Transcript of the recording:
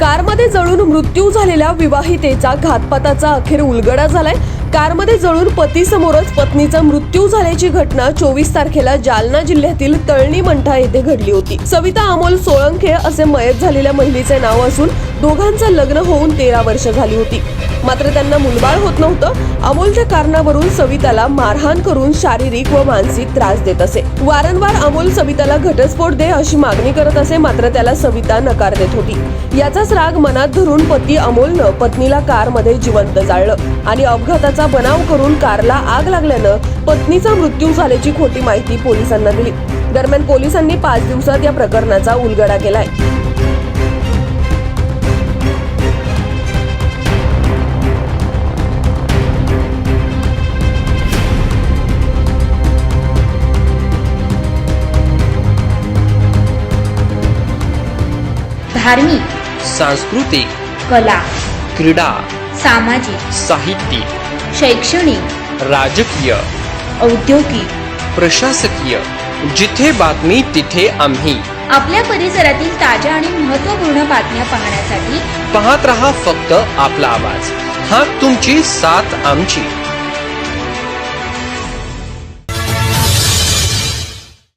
कारमध्ये जळून मृत्यू झालेल्या विवाहितेचा घातपाताचा अखेर उलगडा झालाय. कारमध्ये जळून पतीसमोरच पत्नीचा मृत्यू झाल्याची घटना चोवीस तारखेला जालना जिल्ह्यातील तळणी मंठा येथे घडली होती. सविता अमोल सोळंखे असे मयत झालेल्या महिलेचे नाव असून दोघांचं लग्न होऊन तेरा वर्ष झाली होती. मात्र त्यांना मुलबाळ होत नव्हतं. अमोलच्या कारणावरून सविताला मारहाण करून शारीरिक व मानसिक त्रास देत असे. वारंवार अमोल सविताला घटस्फोट दे अशी मागणी करत असे मात्र त्याला सविता नकार देत होती. याचाच राग मनात धरून पती अमोलनं पत्नीला कारमध्ये जिवंत जाळलं आणि अपघाताचा बनाव करून कारला आग लागल्यानं पत्नीचा मृत्यू झाल्याची खोटी माहिती पोलिसांना दिली. दरम्यान पोलिसांनी पाच दिवसात या प्रकरणाचा उलगडा केलाय. धार्मिक सांस्कृतिक कला क्रीडा सामाजिक साहित्यिक शैक्षणिक राजकीय औद्योगिक. प्रशासकीय. जिथे बातमी तिथे आम्ही. आपल्या परिसरातील ताज्या आणि महत्त्वपूर्ण बातम्या पाहण्यासाठी पाहत रहा फक्त आपला आवाज. हा तुमची साथ आमची.